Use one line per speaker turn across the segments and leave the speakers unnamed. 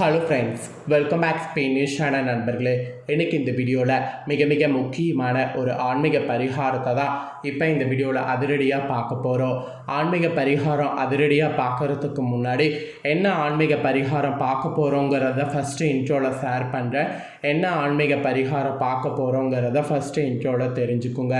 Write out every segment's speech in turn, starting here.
Hello friends welcome back ஸ்பெயினிஷான நண்பர்களே. எனக்கு இந்த வீடியோவில் மிக மிக முக்கியமான ஒரு ஆன்மீக பரிகாரத்தை தான் இப்போ இந்த வீடியோவில் அதிரடியாக பார்க்க போகிறோம் ஆன்மீக பரிகாரம் அதிரடியாக பார்க்குறதுக்கு முன்னாடி என்ன ஆன்மீக பரிகாரம் பார்க்க போகிறோங்கிறத ஃபஸ்ட்டு இன்ட்ரோவில் ஷேர் பண்ணுறேன் என்ன ஆன்மீக பரிகாரம் பார்க்க போகிறோங்கிறத ஃபஸ்ட்டு இன்ட்ரோவில் தெரிஞ்சுக்குங்க.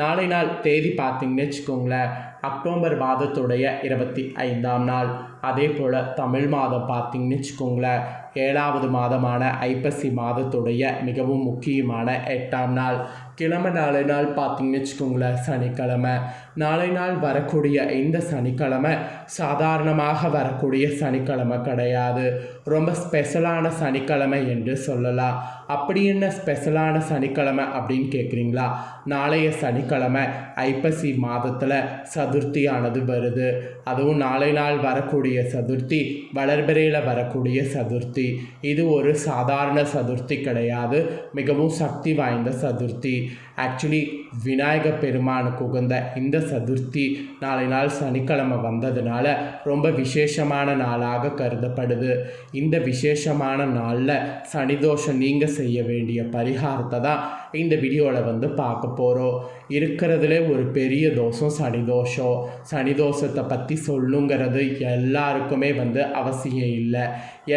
நாளை நாள் தேதி பார்த்தீங்கன்னு வச்சுக்கோங்களேன் அக்டோபர் மாதத்துடைய இருபத்தி ஐந்தாம் நாள். அதே போல் தமிழ் மாதம் பார்த்தீங்கன்னு வச்சுக்கோங்களேன் ஏழாவது மாதமான ஐப்பசி மாதத்துடைய மிகவும் முக்கியமான எட்டாம் நாள். கிழமை நாளை நாள் பார்த்தீங்கன்னு வச்சுக்கோங்களேன் சனிக்கிழமை. நாளை நாள் வரக்கூடிய இந்த சனிக்கிழமை சாதாரணமாக வரக்கூடிய சனிக்கிழமை கிடையாது. ரொம்ப ஸ்பெஷலான சனிக்கிழமை என்று சொல்லலாம். அப்படி என்ன ஸ்பெஷலான சனிக்கிழமை அப்படின்னு கேட்குறீங்களா நாளைய சனிக்கிழமை ஐப்பசி மாதத்தில் சதுர்த்தியானது வருது. அதுவும் நாளை நாள் வரக்கூடிய சதுர்த்தி வளர்பிறையில் வரக்கூடிய சதுர்த்தி. இது ஒரு சாதாரண சதுர்த்தி கிடையாது. மிகவும் சக்தி வாய்ந்த சதுர்த்தி. ஆக்சுவலி விநாயக பெருமானுக்கு உகந்த இந்த சதுர்த்தி நாளை நாள் சனிக்கிழமை வந்ததுனால ரொம்ப விசேஷமான நாளாக கருதப்படுது. இந்த விசேஷமான நாளில் சனிதோஷம் நீங்கள் செய்ய வேண்டிய பரிகாரத்தை தான் இந்த வீடியோவில் வந்து பார்க்க போகிறோம் இருக்கிறதுலே ஒரு பெரிய தோஷம் சனி தோஷம். சனி தோஷத்தை பற்றி சொல்லுங்கிறது எல்லாருக்குமே வந்து அவசியம் இல்லை.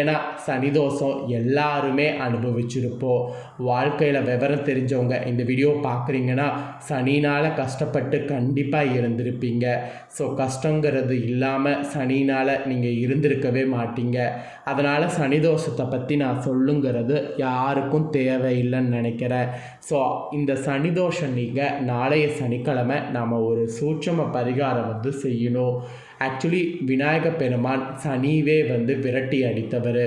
ஏன்னா சனி தோஷம் எல்லாருமே அனுபவிச்சிருப்போம். வாழ்க்கையில் விவரம் தெரிஞ்சவங்க இந்த வீடியோ பார்க்குறீங்கன்னா சனினால் கஷ்டப்பட்டு கண்டிப்பாக இருந்திருப்பீங்க. ஸோ கஷ்டங்கிறது இல்லாமல் சனினால் நீங்கள் இருந்திருக்கவே மாட்டீங்க. அதனால் சனி தோஷத்தை பற்றி நான் சொல்லுங்கிறது யாருக்கும் தேவையில்லைன்னு நினைக்கிறேன். ஸோ இந்த சனி தோஷம் நீங்கள் நாளைய சனிக்கிழமை நாம் ஒரு சூட்சம பரிகாரம் வந்து செய்யணும். ஆக்சுவலி விநாயக பெருமான் சனிவே வந்து விரட்டி அடித்தவர்.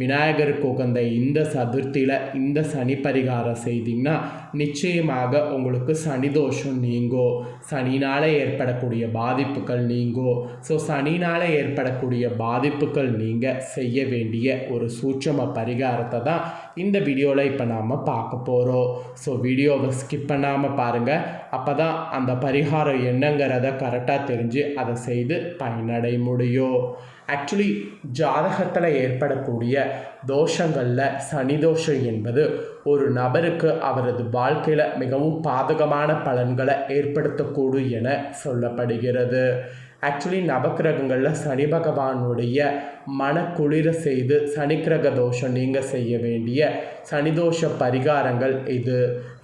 விநாயகருக்கு உகந்த இந்த சதுர்த்தியில் இந்த சனி பரிகாரம் செய்தீங்கன்னா நிச்சயமாக உங்களுக்கு சனி தோஷம் நீங்கோ சனினால் ஏற்படக்கூடிய பாதிப்புகள் நீங்கோ. ஸோ சனினால் ஏற்படக்கூடிய பாதிப்புகள் நீங்கள் செய்ய வேண்டிய ஒரு சூட்சம பரிகாரத்தை தான் இந்த வீடியோவில் இப்போ நாம் பார்க்க போகிறோம் ஸோ வீடியோவை ஸ்கிப் பண்ணாமல் பாருங்கள் அப்போ தான் அந்த பரிகாரம் என்னங்கிறத கரெக்டாக தெரிஞ்சு அதை செய்து பயனடை முடியும் ஆக்சுவலி ஜாதகத்தில் ஏற்படக்கூடிய தோஷங்களில் சனி தோஷம் என்பது ஒரு நபருக்கு அவரது வாழ்க்கையில் மிகவும் பாதகமான பலன்களை ஏற்படுத்தக்கூடும் என சொல்லப்படுகிறது. ஆக்சுவலி நவக்கிரகங்களில் சனி பகவானுடைய மனக்குளிர செய்து சனிக்கிரக தோஷம் நீங்கள் செய்ய வேண்டிய சனிதோஷ பரிகாரங்கள் இது.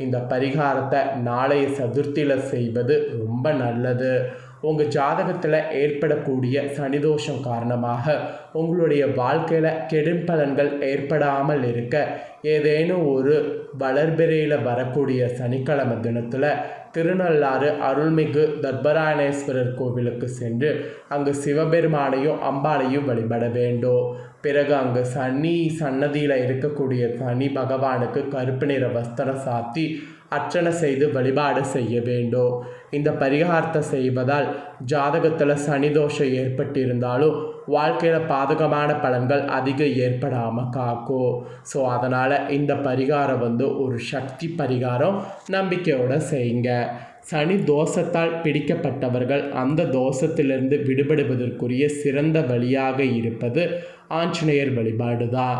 இந்த பரிகாரத்தை நாளைய சதுர்த்தியில் செய்வது ரொம்ப நல்லது. உங்கள் ஜாதகத்தில் ஏற்படக்கூடிய சனிதோஷம் காரணமாக உங்களுடைய வாழ்க்கையில் கெடும் பலன்கள் ஏற்படாமல் இருக்க ஏதேனும் ஒரு வளர்பிறையில் வரக்கூடிய சனிக்கிழமை தினத்தில் திருநள்ளாறு அருள்மிகு தர்பராயணேஸ்வரர் கோவிலுக்கு சென்று அங்கு சிவபெருமானையும் அம்பாளையும் வழிபட வேண்டும். பிறகு அங்கு சனி சன்னதியில் இருக்கக்கூடிய சனி பகவானுக்கு கருப்பு நிற வஸ்திரம் சாத்தி அர்ச்சனை செய்து வழிபாடு செய்ய வேண்டும். இந்த பரிகாரத்தை செய்வதால் ஜாதகத்தில் சனி தோஷம் ஏற்பட்டிருந்தாலும் வாழ்க்கையில் பாதகமான பலன்கள் அதிகம் ஏற்படாமல் காக்கும். ஸோ அதனால் இந்த பரிகாரம் வந்து ஒரு சக்தி பரிகாரம். நம்பிக்கையோடு செய்யுங்க. சனி தோஷத்தால் பிடிக்கப்பட்டவர்கள் அந்த தோஷத்திலிருந்து விடுபடுவதற்குரிய சிறந்த வழியாக இருப்பது ஆஞ்சநேயர் வழிபாடு தான்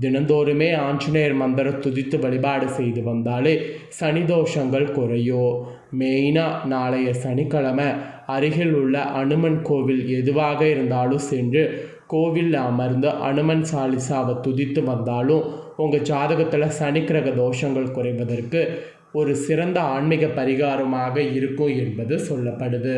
தினந்தோறுமே ஆஞ்சநேயர் மந்திர துதித்து வழிபாடு செய்து வந்தாலே சனி தோஷங்கள் குறையும் மெயினாக நாளைய சனிக்கிழமை அருகில் உள்ள அனுமன் கோவில் எதுவாக இருந்தாலும் சென்று கோவிலில் அமர்ந்து அனுமன் சாலிசாவை துதித்து வந்தாலும் உங்கள் ஜாதகத்தில் சனிக்கிரக தோஷங்கள் குறைவதற்கு ஒரு சிறந்த ஆன்மீக பரிகாரமாக இருக்கும் என்பது சொல்லப்படுது.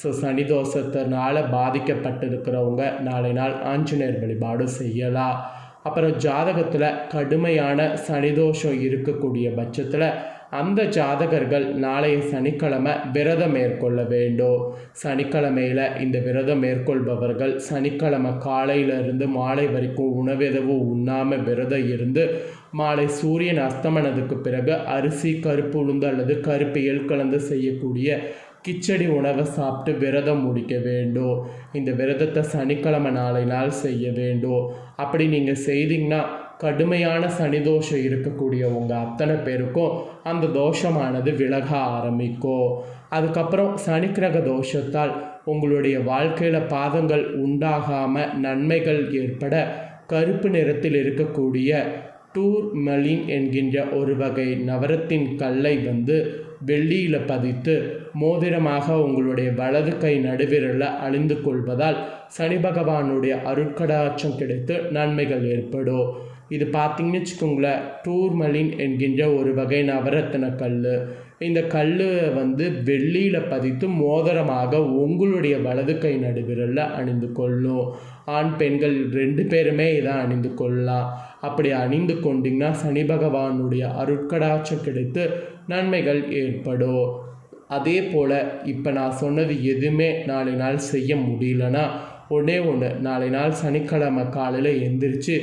ஸோ சனி தோஷத்தினால பாதிக்கப்பட்டிருக்கிறவங்க நாளை நாள் ஆஞ்சநேயர் வழிபாடு செய்யலாம். அப்புறம் ஜாதகத்தில் கடுமையான சனிதோஷம் இருக்கக்கூடிய பட்சத்தில் அந்த ஜாதகர்கள் நாளைய சனிக்கிழமை விரதம் மேற்கொள்ள வேண்டும். சனிக்கிழமையில் இந்த விரதம் மேற்கொள்பவர்கள் சனிக்கிழமை காலையிலிருந்து மாலை வரைக்கும் உணவெதவும் உண்ணாமல் விரதம் இருந்து மாலை சூரியன் அஸ்தமனதுக்கு பிறகு அரிசி கருப்பு உளுந்து அல்லது கருப்பு எல் கலந்து செய்யக்கூடிய கிச்சடி உணவை சாப்பிட்டு விரதம் முடிக்க வேண்டும். இந்த விரதத்தை சனிக்கிழமை நாளை நாள் செய்ய வேண்டும். அப்படி நீங்கள் செய்தீங்கன்னா கடுமையான சனி தோஷம் இருக்கக்கூடிய உங்கள் அத்தனை பேருக்கும் அந்த தோஷமானது விலக ஆரம்பிக்கும். அதுக்கப்புறம் சனிக்கிரக தோஷத்தால் உங்களுடைய வாழ்க்கையில் பாதங்கள் உண்டாகாமல் நன்மைகள் ஏற்பட கருப்பு நிறத்தில் இருக்கக்கூடிய டூர்மலின் என்கின்ற ஒரு வகை நவரத்தின் கல்லை வந்து வெள்ளியில் பதித்து மோதிரமாக உங்களுடைய வலது கை நடுவிரலில் அணிந்து கொள்வதால் சனி பகவானுடைய அருட்கடாட்சம் கிடைத்து நன்மைகள் ஏற்படும். இது பார்த்தீங்கன்னு வச்சுக்கோங்களேன் டூர்மலின் என்கின்ற ஒரு வகை நவரத்தின கல் இந்த கல் வந்து வெள்ளியில் பதித்து மோதிரமாக உங்களுடைய வலது கை நடுவிரலில் அணிந்து கொள்ளும். ஆண் பெண்கள் ரெண்டு பேருமே இதை அணிந்து கொள்ளலாம். அப்படி அணிந்து கொண்டீங்கன்னா சனி பகவானுடைய அருட்கடாட்சம் கிடைத்து நன்மைகள் ஏற்படும். அதே போல் இப்போ நான் சொன்னது எதுவுமே நாளை நாள் செய்ய முடியலன்னா ஒன்றே ஒன்று நாளை நாள் சனிக்கிழமை காலையில் எந்திரிச்சு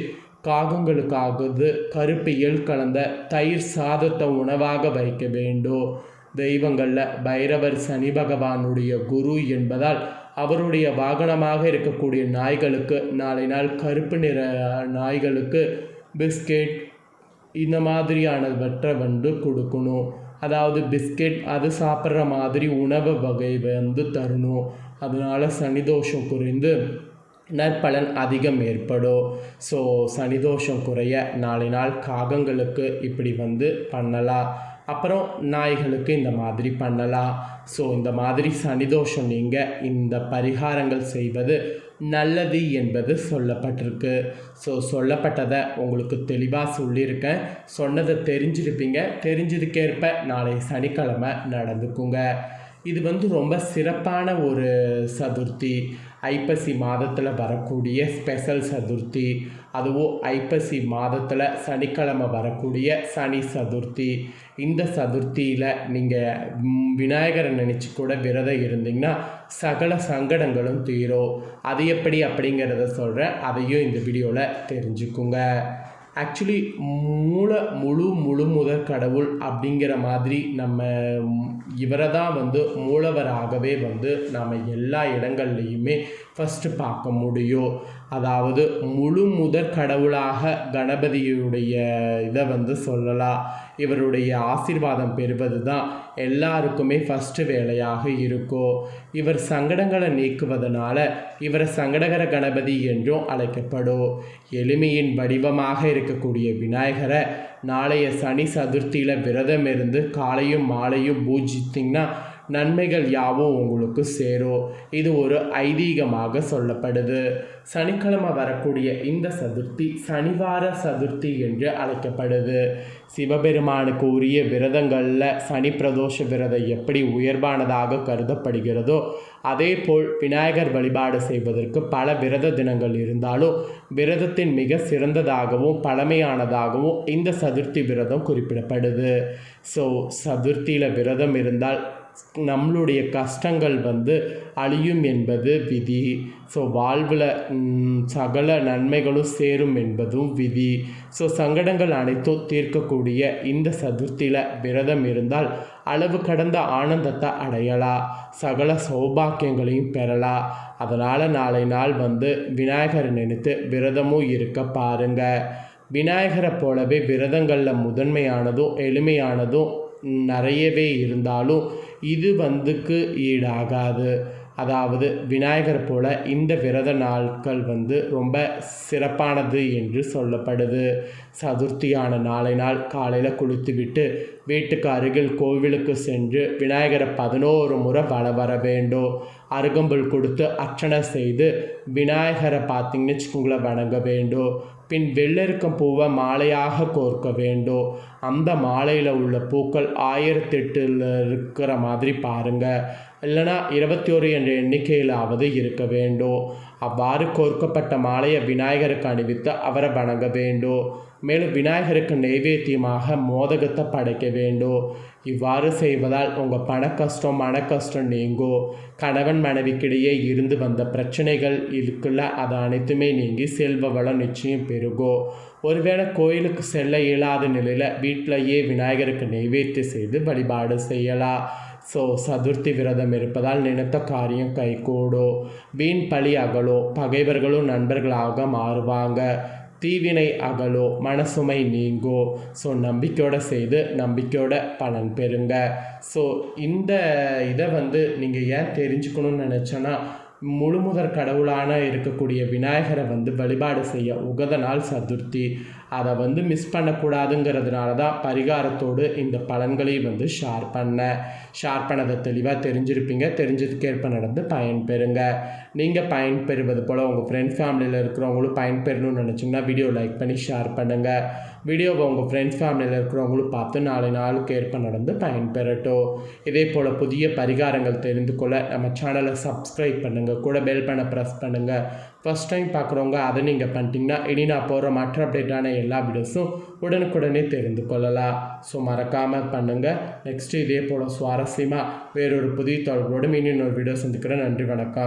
காகங்களுக்காவது கருப்பியல் கலந்த தயிர் சாதத்தை உணவாக வைக்க வேண்டும். தெய்வங்களில் பைரவர் சனி பகவானுடைய குரு என்பதால் அவருடைய வாகனமாக இருக்கக்கூடிய நாய்களுக்கு நாளை நாள் கருப்பு நிற நாய்களுக்கு பிஸ்கெட் இந்த மாதிரியானவற்றை வந்து கொடுக்கணும். அதாவது பிஸ்கெட் அது சாப்பிட்ற மாதிரி உணவு வகை வந்து தரணும். அதனால் சனிதோஷம் குறைந்து நற்பலன் அதிகம் ஏற்படும். ஸோ சனிதோஷம் குறைய நாளை நாள் காகங்களுக்கு இப்படி வந்து பண்ணலாம். அப்புறம் நாய்களுக்கு இந்த மாதிரி பண்ணலாம். ஸோ இந்த மாதிரி சனிதோஷம் நீங்கள் இந்த பரிகாரங்கள் செய்வது நல்லது என்பது சொல்லப்பட்டிருக்கு. ஸோ சொல்லப்பட்டதை உங்களுக்கு தெளிவாக சொல்லியிருக்கேன். சொன்னதை தெரிஞ்சிருப்பீங்க. தெரிஞ்சதுக்கேற்ப நாளை சனிக்கிழமை நடந்துக்குங்க. இது வந்து ரொம்ப சிறப்பான ஒரு சதுர்த்தி. ஐப்பசி மாதத்தில் வரக்கூடிய ஸ்பெஷல் சதுர்த்தி. அதுவும் ஐப்பசி மாதத்தில் சனிக்கிழமை வரக்கூடிய சனி சதுர்த்தி. இந்த சதுர்த்தியில் நீங்கள் விநாயகரை நினச்சி கூட விரதம் இருந்தீங்கன்னா சகல சங்கடங்களும் தீரும். அது எப்படி அப்படிங்கிறத சொல்கிறேன் அதையும் இந்த வீடியோவில் தெரிஞ்சுக்குங்க. ஆக்சுவலி மூல முழு முழு முதற் கடவுள் அப்படிங்கிற மாதிரி நம்ம இவரை தான் வந்து மூலவராகவே வந்து நாம் எல்லா இடங்கள்லையுமே ஃபஸ்ட்டு பார்க்க முடியும். அதாவது முழு முதற் கடவுளாக கணபதியுடைய இதை வந்து சொல்லலாம் இவருடைய ஆசீர்வாதம் பெறுவது தான் எல்லாருக்குமே ஃபஸ்ட்டு வேலையாக இருக்கும் இவர் சங்கடங்களை நீக்குவதனால இவர் சங்கடகர கணபதி என்றும் அழைக்கப்படும் எளிமையின் வடிவமாக இருக்கக்கூடிய விநாயகரை நாளைய சனி சதுர்த்தியில் விரதம் இருந்து காலையும் மாலையும் பூஜித்திங்கன்னா நன்மைகள் யாவும் உங்களுக்கு சேரும் இது ஒரு ஐதீகமாக சொல்லப்படுது. சனிக்கிழமை வரக்கூடிய இந்த சதுர்த்தி சனிவார சதுர்த்தி என்று அழைக்கப்படுது. சிவபெருமானுக்கு உரிய விரதங்களில் சனி பிரதோஷ விரதம் எப்படி உயர்வானதாக கருதப்படுகிறதோ அதே போல் விநாயகர் வழிபாடு செய்வதற்கு பல விரத தினங்கள் இருந்தாலும் விரதத்தின் மிக சிறந்ததாகவும் பழமையானதாகவும் இந்த சதுர்த்தி விரதம் குறிப்பிடப்படுது. ஸோ சதுர்த்தியில் விரதம் இருந்தால் நம்மளுடைய கஷ்டங்கள் வந்து அழியும் என்பது விதி. ஸோ வாழ்வில் சகல நன்மைகளும் சேரும் என்பதும் விதி. ஸோ சங்கடங்கள் அனைத்தும் தீர்க்கக்கூடிய இந்த சதுர்த்தியில் விரதம் இருந்தால் அளவு கடந்த ஆனந்தத்தை அடையலாம் சகல சௌபாக்கியங்களையும் பெறலாம் அதனால் நாளை நாள் வந்து விநாயகரை நினைத்து விரதமும் இருக்க பாருங்கள் விநாயகரை போலவே விரதங்களில் முதன்மையானதும் எளிமையானதும் நிறையவே இருந்தாலும் இது வந்துக்கு ஈடாகாது. அதாவது விநாயகர் போல இந்த விரத நாட்கள் வந்து ரொம்ப சிறப்பானது என்று சொல்லப்படுது. சதுர்த்தியான நாளை நாள் காலையில் குளித்துவிட்டு வீட்டுக்கு அருகில் கோவிலுக்கு சென்று விநாயகரை பதினோரு முறை வள வர வேண்டும். அருகம்புல் கொடுத்து அர்ச்சனை செய்து விநாயகரை பார்த்தீங்கன்னு வச்சுக்கோங்களேன் வணங்க வேண்டும். பின் வெள்ளெருக்கம் பூவை மாலையாக கோர்க்க வேண்டும் அந்த மாலையில் உள்ள பூக்கள் ஆயிரத்தெட்டில் இருக்கிற மாதிரி பாருங்கள் இல்லைனா இருபத்தி ஒரு என்ற எண்ணிக்கையிலாவது இருக்க வேண்டும் அவ்வாறு கோர்க்கப்பட்ட மாலையை விநாயகருக்கு அணிவித்து அவரை வணங்க வேண்டும் மேலும் விநாயகருக்கு நைவேத்தியமாக மோதகத்தை படைக்க வேண்டும் இவ்வாறு செய்வதால் உங்கள் பண கஷ்டம் மன கஷ்டம் நீங்கோ. கணவன் மனைவிக்கிடையே இருந்து வந்த பிரச்சனைகள் இருக்குல்ல அது அனைத்துமே நீங்கி செல்வ வளம் நிச்சயம் பெருகும் ஒருவேளை கோயிலுக்கு செல்ல இயலாத நிலையில் வீட்டிலேயே விநாயகருக்கு நெய்வேத்தி செய்து வழிபாடு செய்யலாம் ஸோ சதுர்த்தி விரதம் இருப்பதால் நினைத்த காரியம் கைகூடும் வீண் பழி அகலும் பகைவர்களும் நண்பர்களாக மாறுவாங்க. தீவினை அகலோ மனசுமை நீங்கோ. ஸோ நம்பிக்கையோடு செய்து நம்பிக்கையோட பலன் பெறுங்க. ஸோ இந்த இதை வந்து நீங்கள் ஏன் தெரிஞ்சுக்கணும்னு நினச்சோன்னா முழுமுதற் கடவுளான இருக்கக்கூடிய விநாயகரை வந்து வழிபாடு செய்ய உகத நாள் சதுர்த்தி. அதை வந்து மிஸ் பண்ணக்கூடாதுங்கிறதுனால தான் பரிகாரத்தோடு இந்த பலன்களையும் வந்து ஷேர் பண்ணேன் ஷேர் பண்ணதை தெளிவாக தெரிஞ்சிருப்பீங்க. தெரிஞ்சதுக்கேற்ப நடந்து பயன் பெறுங்க. நீங்கள் பயன் பெறுவது போல் உங்கள் ஃப்ரெண்ட் ஃபேமிலியில் இருக்கிறவங்களும் பயன்பெறணும்னு நினச்சிங்கன்னா வீடியோ லைக் பண்ணி ஷேர் பண்ணுங்கள் வீடியோவை உங்கள் ஃப்ரெண்ட்ஸ் ஃபேமிலியில் இருக்கிறவங்களும் பார்த்து நாளை நாளுக்கு ஏற்ப நடந்து பயன்பெறட்டும். இதே போல் புதிய பரிகாரங்கள் தெரிந்து கொள்ள நம்ம சேனலை சப்ஸ்கிரைப் பண்ணுங்கள் கூட பெல் பண்ண ப்ரெஸ் பண்ணுங்கள் ஃபஸ்ட் டைம் பார்க்குறவங்க அதை நீங்கள் பண்ணிட்டீங்கன்னா இனி நான் போகிற மற்ற அப்டேட்டான எல்லா வீடியோஸும் உடனுக்குடனே தெரிந்து கொள்ளலாம். ஸோ மறக்காமல் பண்ணுங்கள் நெக்ஸ்ட்டு இதே போல் சுவாரஸ்யமாக வேறொரு புதிய தொடர்களோடு மீண்டும் இன்னொரு வீடியோ சந்திக்கிறேன். நன்றி வணக்கம்.